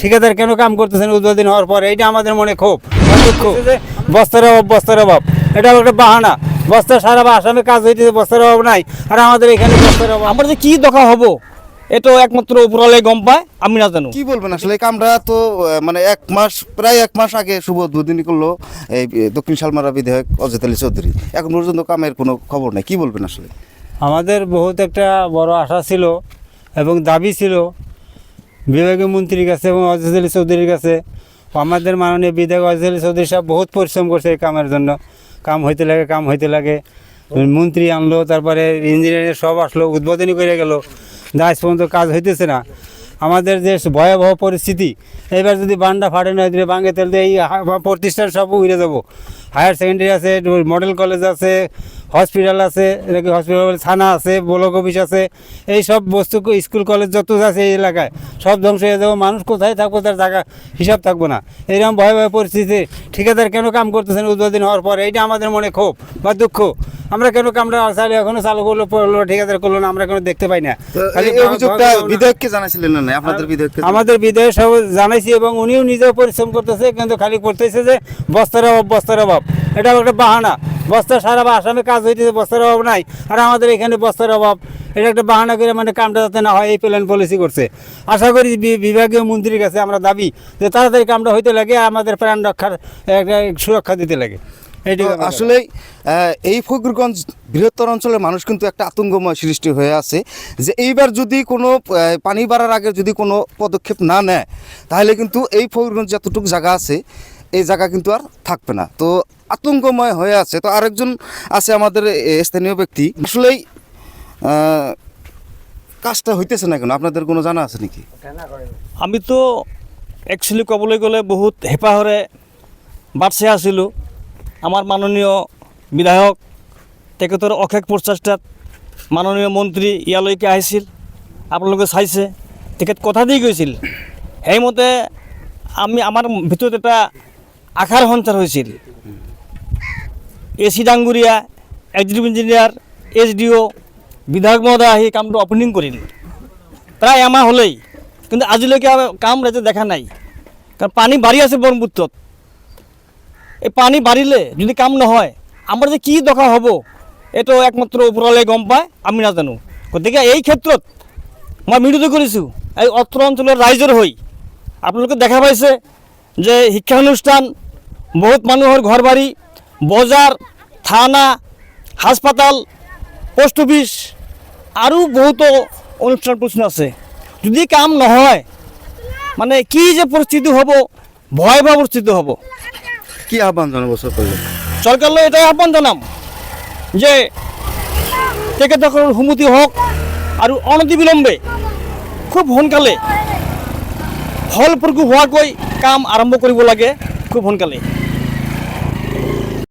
ঠিকাদার কেন কাম করতেছেন উদ্বোধন হওয়ার পর? এইটা আমাদের মনে ক্ষোভ। দুঃখ যে বস্তার অভাব বস্তার অভাব। এটা একটা বাহানা। বস্তা সারা বা আসামে কাজ হইতেছে বস্তার অভাব নাই। আর আমাদের এখানে বস্তার অভাব। আমরা যে কি দরকার হব এটা একমাত্র উপরালে গম পায় আমি না জানো। কি বলবেন আসলে? এই কামরা তো মানে এক মাস প্রায় এক মাস আগে শুভ দুদিনই করল এই দক্ষিণ শালমারা বিধায়ক অজিত আলী চৌধুরী। এখন পর্যন্ত কামের কোনো খবর নেই। কি বলবেন আসলে? আমাদের বহুত একটা বড় আশা ছিল এবং দাবি ছিল বিভাগীয় মন্ত্রীর কাছে এবং অজিত আলী চৌধুরীর কাছে। আমাদের মাননীয় বিধায়ক অজিত আলী চৌধুরী সাহেব বহুত পরিশ্রম করছে এই কামের জন্য। কাম হইতে লাগে, কাম হইতে লাগে। মন্ত্রী আনলো, তারপরে ইঞ্জিনিয়ারিং সব আসলো, উদ্বোধনী করে গেল। দাস পর্যন্ত কাজ হইতেছে না। আমাদের যে ভয়াবহ পরিস্থিতি, এবার যদি বান্ডা ফাটে না দিলে তেল দিয়ে এই প্রতিষ্ঠান সব উড়ে যাব হায়ার সেকেন্ডারি আছে, মডেল কলেজ আছে, হসপিটাল আছে, এটাকে হসপিটাল থানা আছে, ব্লক অফিস আছে, এই সব বস্তু স্কুল, কলেজ যত আছে এই এলাকায়, সব ধ্বংস হয়ে যাব। মানুষ কোথায় থাকব তার জায়গা, হিসাব থাকব না। এরকম ভয়াবহ পরিস্থিতি ঠিকাদার কেন কাম করতেছেন উদ্বোধন হওয়ার পর? এইটা আমাদের মনে ক্ষোভ বা দুঃখ। আমরা কেন কামটা চালু এখনও চালু করল পড়ল ঠিকাদার করল না আমরা কোনো দেখতে পাই না? খালি অভিযোগটা বিধায়ককে জানাছিলেন না আপনাদের বিধায়ককে আমাদের বিদায় সব জানাইছি এবং উনিও নিজেও পরিশ্রম করতেছে কিন্তু খালি করতেছে যে বস্তার অভাব বস্তার অভাব। এটা একটা বাহানা। বস্তা সারা বা আসামে কাজ হইতেছে বস্তার অভাব নাই। আর আমাদের এখানে বস্তার অভাব এটা একটা বাহানা করে মানে কামটা যাতে না হয় এই প্ল্যান পলিসি করছে। আশা করি বিভাগীয় মন্ত্রীর কাছে আমরা দাবি যে তাড়াতাড়ি কামটা হইতে লাগে আমাদের প্রাণ রক্ষার একটা সুরক্ষা দিতে লাগে। আমার আসলে এই ফকিরগঞ্জ বৃহত্তর অঞ্চলের মানুষ কিন্তু একটা আতঙ্কময় সৃষ্টি হয়ে আছে যে এইবার যদি কোনো পানি বাড়ার আগে যদি কোনো পদক্ষেপ না নেয় তাহলে কিন্তু এই ফকিরগঞ্জ যতটুকু জায়গা আছে এই জায়গা কিন্তু আর থাকবে না। তো আতঙ্কময় হয়ে আছে। তো আরেকজন আছে আমাদের স্থানীয় ব্যক্তি। আসলেই কাজটা হইতেছে না কেন? আপনাদের কোনো জানা আছে নাকি? আমি তো একচুৱেলি ক'বলৈ গ'লে বহুত হেঁপাহৰে বাট চাই আছিলোঁ। আমাৰ মাননীয় বিধায়ক তেখেতৰ অশেষ প্ৰচেষ্টাত মাননীয় মন্ত্ৰী ইয়ালৈকে আহিছিল, আপোনালোকে চাইছে, তেখেত কথা দি গৈছিল। সেইমতে আমি আমাৰ ভিতৰত এটা আশাৰ সঞ্চাৰ হৈছিল। A C ডাংগুৰীয়া executive engineer H D O' বিধায়ক মহোদয় আহি কামটো অপেনিং কৰিল। প্ৰায় এমাহ হ'লেই, কিন্তু আজিলৈকে কাম ৰাইজে দেখা নাই। কাৰণ পানী বাঢ়ি আছে ব্ৰহ্মপুত্ৰত। এই পানী বাঢ়িলে যদি কাম নহয়, আমাৰ যে কি দৰকাৰ হ'ব? এইটো একমাত্ৰ ওপৰলৈ গম পায়, আমি নাজানো। গতিকে এই ক্ষেত্ৰত মই মিনতি কৰিছোঁ। এই অত্ৰ অঞ্চলৰ ৰাইজৰ হৈ। আপোনালোকে দেখা পাইছে যে শিক্ষানুষ্ঠান, বহুত মানুহৰ ঘৰ বাৰী বজাৰ, থানা, হাস্পাতাল, পোষ্ট অফিচ, আৰু বহুতো অনুষ্ঠান প্ৰতিষ্ঠান আছে। যদি কাম নহয় মানে কি যে পৰিস্থিতি হ'ব, ভয়াৱহ পৰিস্থিতি হ'ব। কি আহ্বান জানাব সরকারকে চৰকাৰলৈ এটাই আহ্বান জনাম যে তেখেতসকলৰ সুমতি হওক আৰু অনতিবিলম্বে খুব সোনকালে ফলপ্ৰসূ হোৱাকৈ কাম আৰম্ভ কৰিব লাগে, খুব সোনকালে।